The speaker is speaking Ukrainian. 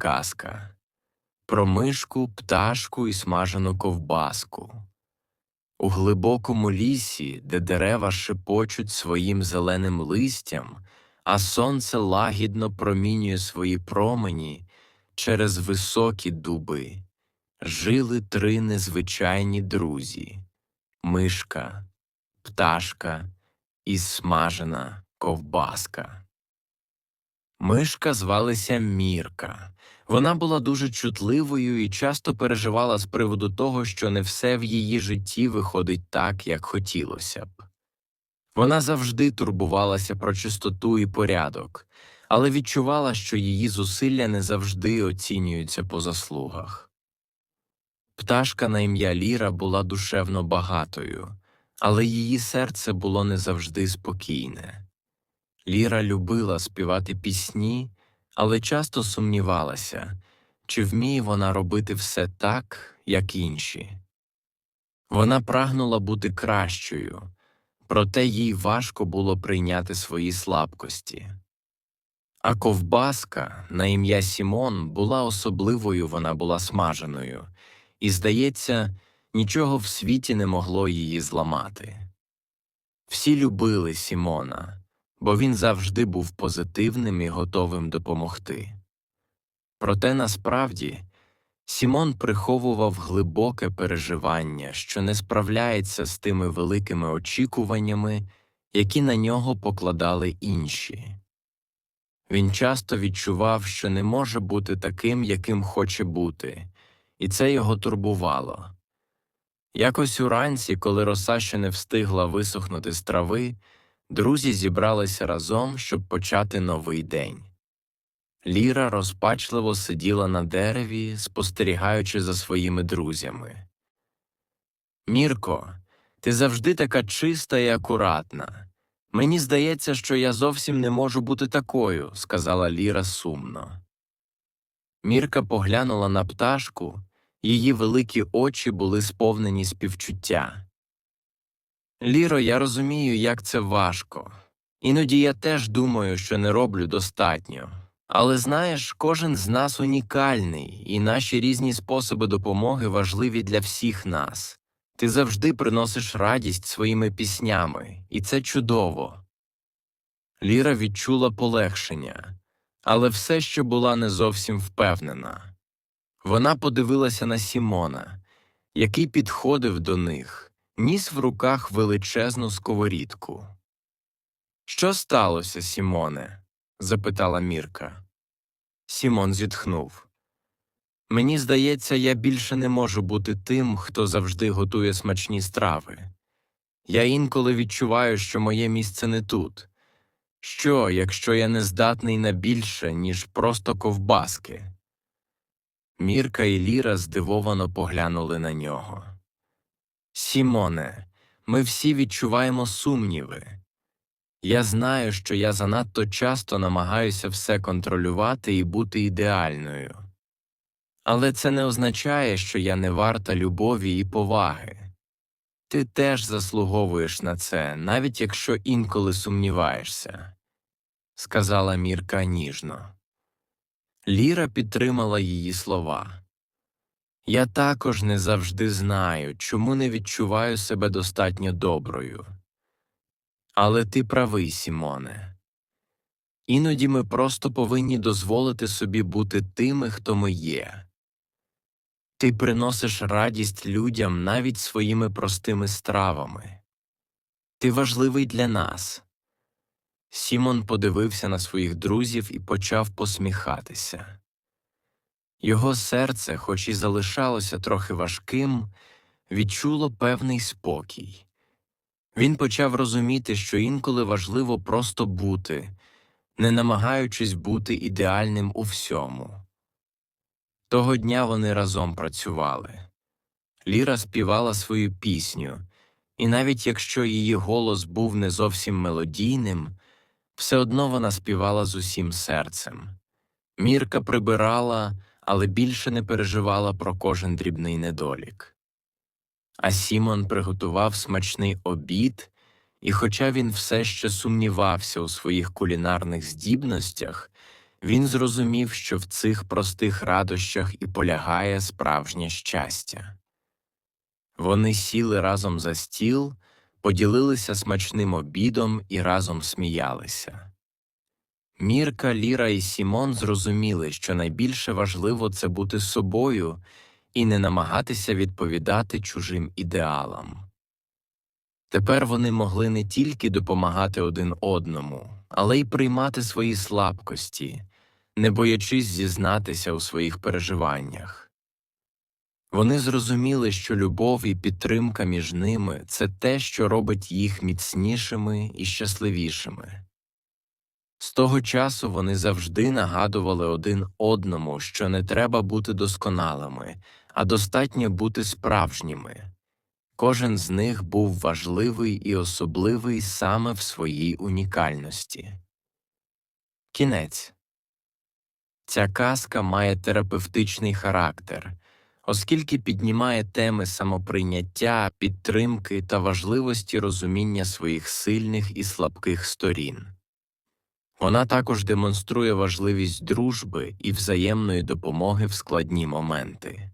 казка про мишку, пташку і смажену ковбаску. У глибокому лісі, де дерева шепочуть своїм зеленим листям, а сонце лагідно промінює свої промені через високі дуби, жили три незвичайні друзі мишка, пташка і смажена ковбаска. Мишка звалася Мірка. Вона була дуже чутливою і часто переживала з приводу того, що не все в її житті виходить так, як хотілося б. Вона завжди турбувалася про чистоту і порядок, але відчувала, що її зусилля не завжди оцінюються по заслугах. Пташка на ім'я Ліра була душевно багатою, але її серце було не завжди спокійне. Ліра любила співати пісні, але часто сумнівалася, чи вміє вона робити все так, як інші. Вона прагнула бути кращою, проте їй важко було прийняти свої слабкості. А ковбаска на ім'я Сімон була особливою, вона була смаженою, і, здається, нічого в світі не могло її зламати. Всі любили Сімона бо він завжди був позитивним і готовим допомогти. Проте насправді Сімон приховував глибоке переживання, що не справляється з тими великими очікуваннями, які на нього покладали інші. Він часто відчував, що не може бути таким, яким хоче бути, і це його турбувало. Якось уранці, коли роса ще не встигла висохнути з трави, Друзі зібралися разом, щоб почати новий день. Ліра розпачливо сиділа на дереві, спостерігаючи за своїми друзями. Мірко, ти завжди така чиста і акуратна. Мені здається, що я зовсім не можу бути такою, сказала Ліра сумно. Мірка поглянула на пташку, її великі очі були сповнені співчуття. Ліро, я розумію, як це важко. Іноді я теж думаю, що не роблю достатньо. Але знаєш, кожен з нас унікальний, і наші різні способи допомоги важливі для всіх нас. Ти завжди приносиш радість своїми піснями, і це чудово. Ліра відчула полегшення, але все ще була не зовсім впевнена. Вона подивилася на Сімона, який підходив до них ніс в руках величезну сковорідку. Що сталося, Сімоне? запитала Мірка. Сімон зітхнув. Мені здається, я більше не можу бути тим, хто завжди готує смачні страви. Я інколи відчуваю, що моє місце не тут. Що, якщо я не здатний на більше, ніж просто ковбаски? Мірка і Ліра здивовано поглянули на нього. Сімоне, ми всі відчуваємо сумніви. Я знаю, що я занадто часто намагаюся все контролювати і бути ідеальною. Але це не означає, що я не варта любові і поваги. Ти теж заслуговуєш на це, навіть якщо інколи сумніваєшся, сказала Мірка ніжно. Ліра підтримала її слова. Я також не завжди знаю, чому не відчуваю себе достатньо доброю. Але ти правий, Сімоне. Іноді ми просто повинні дозволити собі бути тими, хто ми є. Ти приносиш радість людям навіть своїми простими стравами. Ти важливий для нас. Сімон подивився на своїх друзів і почав посміхатися. Його серце, хоч і залишалося трохи важким, відчуло певний спокій. Він почав розуміти, що інколи важливо просто бути, не намагаючись бути ідеальним у всьому. Того дня вони разом працювали. Ліра співала свою пісню, і навіть якщо її голос був не зовсім мелодійним, все одно вона співала з усім серцем. Мірка прибирала але більше не переживала про кожен дрібний недолік. А Сімон приготував смачний обід, і, хоча він все ще сумнівався у своїх кулінарних здібностях, Він зрозумів, що в цих простих радощах і полягає справжнє щастя. Вони сіли разом за стіл, поділилися смачним обідом і разом сміялися. Мірка, Ліра і Сімон зрозуміли, що найбільше важливо це бути собою і не намагатися відповідати чужим ідеалам. Тепер вони могли не тільки допомагати один одному, але й приймати свої слабкості, не боячись зізнатися у своїх переживаннях. Вони зрозуміли, що любов і підтримка між ними це те, що робить їх міцнішими і щасливішими. З того часу вони завжди нагадували один одному, що не треба бути досконалими, а достатньо бути справжніми. Кожен з них був важливий і особливий саме в своїй унікальності. Кінець Ця казка має терапевтичний характер, оскільки піднімає теми самоприйняття, підтримки та важливості розуміння своїх сильних і слабких сторін. Вона також демонструє важливість дружби і взаємної допомоги в складні моменти.